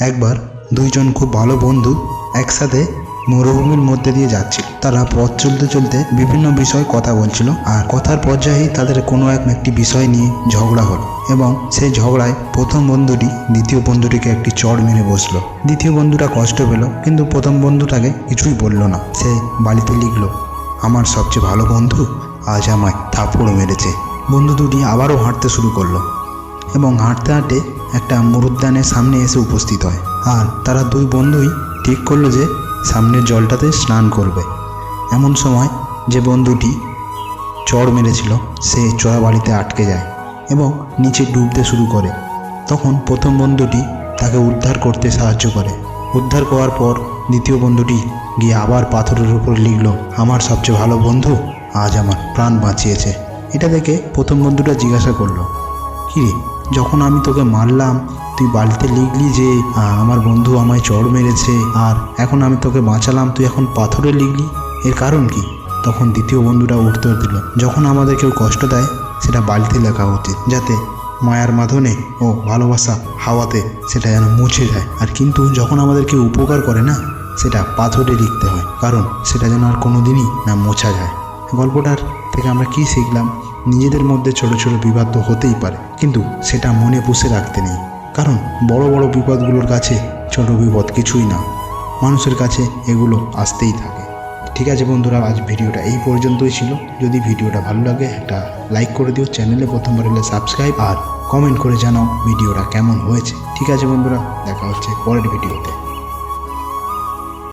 একবার দুইজন খুব ভালো বন্ধু একসাথে মরুভূমির মধ্যে দিয়ে যাচ্ছিল। তারা পথ চলতে চলতে বিভিন্ন বিষয় কথা বলছিল আর কথার পর্যায়েই তাদের কোনো এক একটি বিষয় নিয়ে ঝগড়া হলো এবং সেই ঝগড়ায় প্রথম বন্ধুটি দ্বিতীয় বন্ধুটিকে একটি চড় মেরে বসল। দ্বিতীয় বন্ধুটা কষ্ট পেল কিন্তু প্রথম বন্ধুটাকে কিছুই বলল না। সে বাড়িতে লিখল, আমার সবচেয়ে ভালো বন্ধু আজ আমায় থাপড় মেরেছে। বন্ধু দুটি আবারও হাঁটতে শুরু করল। এবং হাঁটতে হাঁটতে একটা মরুদ্যানের সামনে এসে উপস্থিত হয়। আর তারা দুই বন্ধুই ঠিক করল যে সামনের জলটাতে স্নান করবে। এমন সময় যে বন্ধুটি চড় মেরেছিল, সে চড়া বাড়িতে আটকে যায় এবং নিচে ডুবতে শুরু করে। তখন প্রথম বন্ধুটি তাকে উদ্ধার করতে সাহায্য করে। উদ্ধার করার পর দ্বিতীয় বন্ধুটি গিয়ে আবার পাথরের উপর লিখলো, আমার সবচেয়ে ভালো বন্ধু, আজ আমার প্রাণ বাঁচিয়েছে। এটা দেখে প্রথম বন্ধুটা জিজ্ঞাসা করল কিরে? যখন আমি তোকে মারলাম, তুই বাড়িতে লিখলি যে আমার বন্ধু আমায় চড় মেরেছে, আর এখন আমি তোকে বাঁচালাম, তুই এখন পাথরে লিখলি। এর কারণ কি? তখন দ্বিতীয় বন্ধুটা উত্তর দিল, যখন আমাদের কেউ কষ্ট দেয়, সেটা বাড়িতে লেখা উচিত, যাতে মায়ার মাধ্যমে ও ভালোবাসা হাওয়াতে সেটা যেন মুছে যায়। আর কিন্তু যখন আমাদের কেউ উপকার করে না, সেটা পাথরে লিখতে হয়, কারণ সেটা যেন আর কোনো দিনই না মোছা যায়। গল্পটার থেকে আমরা কি শিখলাম? নিজেদের মধ্যে ছোট ছোট বিবাদ তো হতেই পারে। কিন্তু সেটা মনে পুষে রাখতে নেই। কারণ বড় বড় বিপদগুলোর কাছে ছোট বিপদ কিছুই না। মানুষের কাছে এগুলো আসতেই থাকে। ঠিক আছে বন্ধুরা, আজ ভিডিওটা এই পর্যন্তই ছিল। যদি ভিডিওটা ভালো লাগে, একটা লাইক করে দিও, চ্যানেলে প্রথমবার এলে সাবস্ক্রাইব, আর কমেন্ট করে জানাও ভিডিওটা কেমন হয়েছে। ঠিক আছে বন্ধুরা, দেখা হচ্ছে পরের ভিডিওতে।